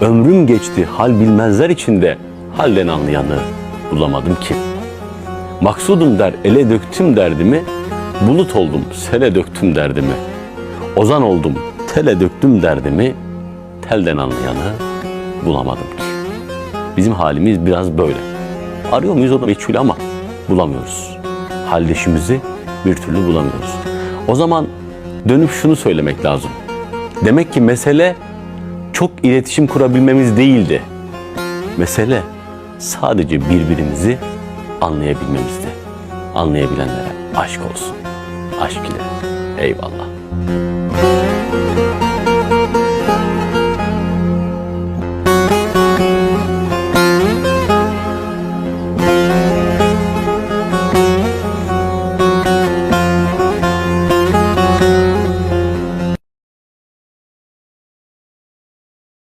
Ömrüm geçti hal bilmezler içinde halden anlayanı bulamadım ki. Maksudum der ele döktüm derdimi, bulut oldum sele döktüm derdimi. Ozan oldum tele döktüm derdimi, telden anlayanı bulamadım ki. Bizim halimiz biraz böyle. Arıyor muyuz o da meçhul ama bulamıyoruz. Halleşimizi bir türlü bulamıyoruz. O zaman dönüp şunu söylemek lazım. Demek ki mesele çok iletişim kurabilmemiz değildi. Mesele sadece birbirimizi anlayabilmemizdi. Anlayabilenlere aşk olsun. Aşk ile. Eyvallah.